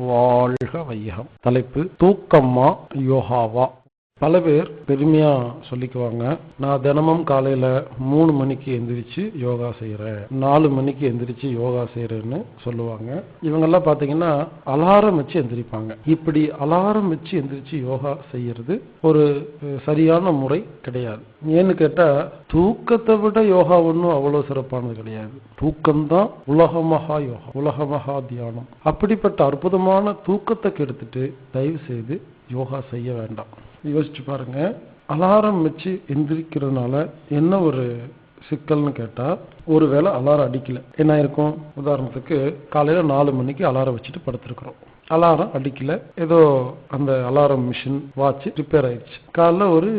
வாழ்க வையகம். தலைப்பு தூக்கம்மா யோகாவா? பல பேர் பெருமையா சொல்லிக்குவாங்க. நான் தினமும் காலையில மூணு மணிக்கு எந்திரிச்சு யோகா செய்யறேன் நாலு மணிக்கு எந்திரிச்சு யோகா செய்யறேன்னு சொல்லுவாங்க. இவங்கெல்லாம் பாத்தீங்கன்னா அலாரம் வச்சு எந்திரிப்பாங்க. இப்படி அலாரம் வச்சு எந்திரிச்சு யோகா செய்யறது ஒரு சரியான முறை கிடையாது. ஏன்னு கேட்டா தூக்கத்தை விட யோகா ஒன்றும் அவ்வளவு சிறப்பானது கிடையாது. தூக்கம்தான் உலக மகா யோகா உலக மகா தியானம். அப்படிப்பட்ட அற்புதமான தூக்கத்தை கெடுத்துட்டு தயவு செய்து யோகா செய்ய வேண்டாம். யோசிச்சு பாருங்க. அலாரம் வச்சு எந்திரிக்கிறதுனால என்ன ஒரு சிக்கல்னு கேட்டா ஒருவேளை அலாரம் அடிக்கல. என்ன இருக்கும் உதாரணத்துக்கு காலையில் நாலு மணிக்கு அலாரம் வச்சுட்டு படுத்துருக்குறோம். அலாரம் அடிக்கல. ஏதோ அந்த அலாரம் மிஷின் வாட்ச் ரிப்பேர் ஆயிடுச்சு காலைல ஒரு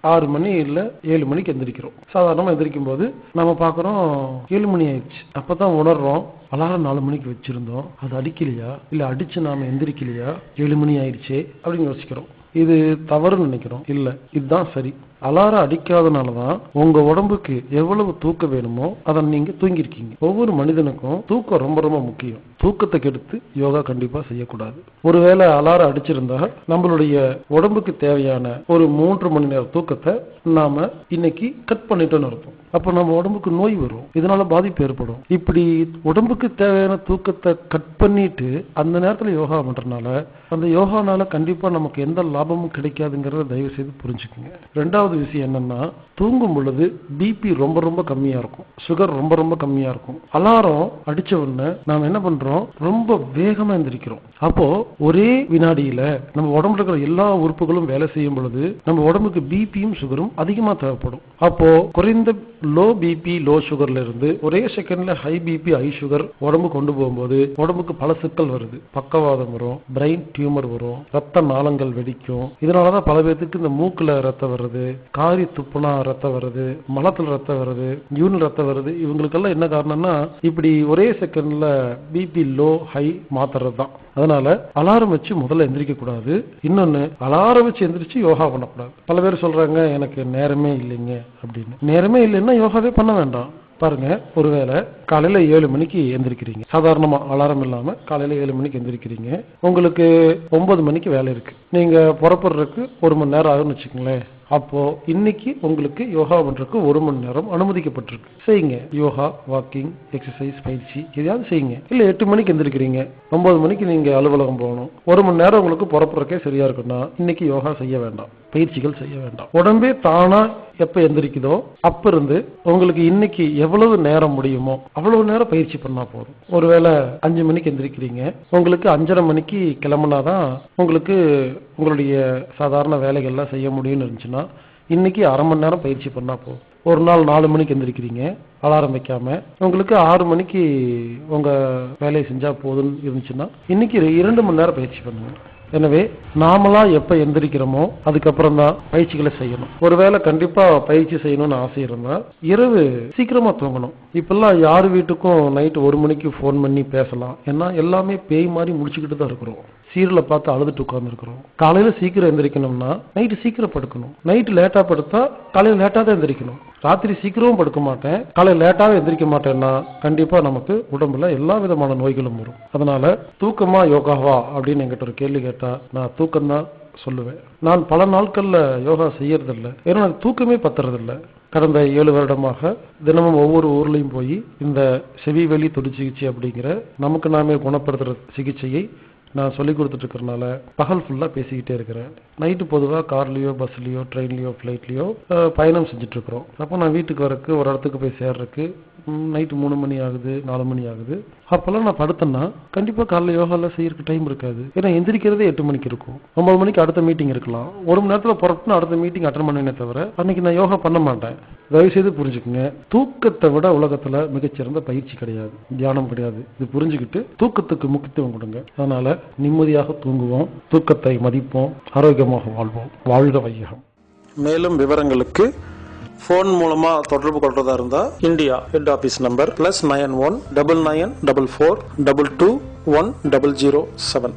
ஆறு மணி இல்லை ஏழு மணிக்கு எந்திரிக்கிறோம். சாதாரணமாக எந்திரிக்கும் போது நம்ம பார்க்குறோம் ஏழு மணி ஆயிடுச்சு அப்போ தான் உணர்றோம் அலாரம் நாலு மணிக்கு வச்சுருந்தோம். அது அடிக்கலையா? இல்லை அடித்து நாம் எந்திரிக்கலையா? ஏழு மணி ஆயிடுச்சே அப்படின்னு யோசிக்கிறோம். இது தவறுன்னு நினைக்கிறோம். இல்ல இதுதான் சரி. அலாரம் அடிக்காதனால தான் உங்க உடம்புக்கு எவ்வளவு தூக்கம் வேணுமோ அதை நீங்க தூங்கியிருக்கீங்க. ஒவ்வொரு மனிதனுக்கும் தூக்கம் ரொம்ப ரொம்ப முக்கியம். தூக்கத்தை கெடுத்து யோகா கண்டிப்பா செய்யக்கூடாது. ஒருவேளை அலாரம் அடிச்சிருந்தா நம்மளுடைய உடம்புக்கு தேவையான ஒரு மூன்று மணி நேர தூக்கத்தை நாம இன்னைக்கு கட் பண்ணிட்டோன்னு அர்த்தம். அப்ப நம்ம உடம்புக்கு நோய் வரும். இதனால பாதிப்பு ஏற்படும். இப்படி உடம்புக்கு தேவையான தூக்கத்தை கட் பண்ணிட்டு அந்த நேரத்துல யோகா பண்றதுனால அந்த யோகானால கண்டிப்பா நமக்கு எந்த லாபமும் கிடைக்காதுங்கிறத தயவு செய்து புரிஞ்சுக்குங்க. ரெண்டாவது விஷயம் என்னன்னா தூங்கும் பொழுது பிபி ரொம்ப ரொம்ப கம்மியா இருக்கும். சுகர் ரொம்ப ரொம்ப கம்மியா இருக்கும். அலாரம் அடிச்ச உடனே நாம என்ன பண்றோம்? ரொம்ப வேகமா எந்திரிக்கிறோம். அப்போ ஒரே வினாடியில நம்ம உடம்புல இருக்கிற எல்லா உறுப்புகளும் வேலை செய்யும் பொழுது நம்ம உடம்புக்கு பிபியும் சுகரும் அதிகமா தேவைப்படும். அப்போ குறைந்த லோ பிபி லோ சுகர்ல இருந்து ஒரே செகண்ட்ல ஹை பிபி ஹை சுகர் உடம்பு கொண்டு போகும்போது உடம்புக்கு பல சிக்கல் வருது. பக்கவாதம் வரும் பிரெயின் டியூமர் வரும் ரத்த நாளங்கள் வெடிக்கும். இதனாலதான் பல பேர்த்துக்கு இந்த மூக்குல ரத்தம் வருது காரி துப்புனா ரத்தம் வருது மலத்துல ரத்தம் வருது யூனில் ரத்தம் வருது. இவங்களுக்கெல்லாம் என்ன காரணம்னா இப்படி ஒரே செகண்ட்ல பிபி லோ ஹை மாத்துறது தான் அதனால அலாரம் வச்சு முதல்ல எந்திரிக்க கூடாது. இன்னொன்னு அலாரம் வச்சு எந்திரிச்சு யோகா பண்ணக்கூடாது. பல பேர் சொல்றாங்க எனக்கு நேரமே இல்லைங்க அப்படின்னு. நேரமே இல்லைன்னா யோகாவே பண்ண வேண்டாம். பாருங்க ஒருவேளை காலையில ஏழு மணிக்கு எந்திரிக்கிறீங்க. சாதாரணமா அலாரம் இல்லாம காலையில ஏழு மணிக்கு எந்திரிக்கிறீங்க. உங்களுக்கு ஒன்பது மணிக்கு வேலை இருக்கு. நீங்க புறப்படுறதுக்கு ஒரு மணி நேரம் ஆகும்னு வச்சுக்கோங்களேன். அப்போ இன்னைக்கு உங்களுக்கு யோகா பண்றதுக்கு ஒரு மணி நேரம் அனுமதிக்கப்பட்டிருக்கு. செய்யுங்க. யோகா வாக்கிங் எக்ஸசைஸ் பயிற்சி எதையாவது செய்யுங்க. இல்ல எட்டு மணிக்கு எந்திரிக்கிறீங்க. ஒன்பது மணிக்கு நீங்க அலுவலகம் போகணும். ஒரு மணி நேரம் உங்களுக்கு புறப்படுறக்கே சரியா இருக்குன்னா இன்னைக்கு யோகா செய்ய வேண்டாம். பயிற்சிகள் செய்ய வேண்டாம். உடம்பே தானா எப்ப எந்திரிக்குதோ அப்ப இருந்து உங்களுக்கு இன்னைக்கு எவ்வளவு நேரம் முடியுமோ அவ்வளவு நேரம் பயிற்சி பண்ணா போதும். ஒருவேளை அஞ்சு மணிக்கு எந்திரிக்கிறீங்க. உங்களுக்கு அஞ்சரை மணிக்கு கிளம்புனாதான் உங்களுக்கு உங்களுடைய சாதாரண வேலைகள்லாம் செய்ய முடியும்னு இருந்துச்சுன்னா இன்னைக்கு அரை மணி நேரம் பயிற்சி பண்ணா போதும். ஒரு நாள் நாலு மணிக்கு எந்திரிக்கிறீங்க அலாரம் வைக்காம. உங்களுக்கு ஆறு மணிக்கு உங்க வேலையை செஞ்சா போதும்னு இருந்துச்சுன்னா இன்னைக்கு இரண்டு மணி நேரம் பயிற்சி பண்ணுங்க. எனவே நாமளா எப்ப எந்திரிக்கிறோமோ அதுக்கப்புறம் தான் பயிற்சிகளை செய்யணும். ஒருவேளை கண்டிப்பா பயிற்சி செய்யணும்னு ஆசை இருந்தா இரவு சீக்கிரமா தூங்கணும். இப்பெல்லாம் யார் வீட்டுக்கும் நைட் ஒரு மணிக்கு ஃபோன் பண்ணி பேசலாம். ஏன்னா எல்லாமே பேய் மாதிரி முடிச்சுக்கிட்டு தான் இருக்கிறோம். சீரியலை பார்த்து அழுதுட்டு உட்கார்ந்துருக்கிறோம். காலையில சீக்கிரம் எந்திரிக்கணும்னா நைட்டு சீக்கிரம் படுக்கணும். நைட்டு லேட்டா படுத்தா காலையில லேட்டா தான் எந்திரிக்கணும். ராத்திரி சீக்கிரமும் படுக்க மாட்டேன். காலை லேட்டாவே எந்திரிக்க மாட்டேன்னா கண்டிப்பா நமக்கு உடம்புல எல்லா விதமான நோய்களும் வரும். அதனால தூக்கமா யோகாவா அப்படின்னு என்கிட்ட ஒரு கேள்வி கேட்டா நான் தூக்கம் தான் சொல்லுவேன். நான் பல நாட்கள்ல யோகா செய்யறதில்ல. ஏன்னா எனக்கு தூக்கமே பத்துறதில்ல. கடந்த ஏழு வருடமாக தினமும் ஒவ்வொரு ஊர்லயும் போய் இந்த செவி வெளி தொடு சிகிச்சை அப்படிங்கிற நமக்கு நாமே குணப்படுத்துற சிகிச்சையை நான் சொல்லி கொடுத்துட்ருக்கறனால பகல் ஃபுல்லாக பேசிக்கிட்டே இருக்கிறேன். நைட்டு பொதுவாக கார்லேயோ பஸ்லேயோ ட்ரெயின்லேயோ ஃப்ளைட்லேயோ பயணம் செஞ்சிட்ருக்குறோம். அப்போ நான் வீட்டுக்கு வரக்கு ஒரு இடத்துக்கு போய் சேர்றதுக்கு நைட்டு மூணு மணி ஆகுது நாலு மணி ஆகுது. அப்போல்லாம் நான் படுத்தேன்னா கண்டிப்பாக காலைல யோகாவில் செய்யறதுக்கு டைம் இருக்காது. ஏன்னா எந்திரிக்கிறதே எட்டு மணிக்கு இருக்கும். ஒன்பது மணிக்கு அடுத்த மீட்டிங் இருக்கலாம். ஒரு மணி நேரத்தில் புறப்பட்டு அடுத்த மீட்டிங் அட்டன் பண்ணேனே தவிர அன்னைக்கு நான் யோகா பண்ண மாட்டேன். தயவு செய்து புரிஞ்சுக்குங்க. தூக்கத்தை விட உலகத்துல மிகச்சிறந்த பயிற்சி கிடையாது. தியானம் கிடையாது. இது புரிஞ்சுக்கிட்டு தூக்கத்துக்கு முக்கியத்துவம் கொடுங்க. அதனால நிம்மதியாக தூங்குவோம் தூக்கத்தை மதிப்போம் ஆரோக்கியமாக வாழ்வோம். வாழ்க வையகம். மேலும் விவரங்களுக்கு ஃபோன் மூலமா தொடர்பு கொள்றதா இருந்தா India head office number plus nine one double nine double four double two one double zero seven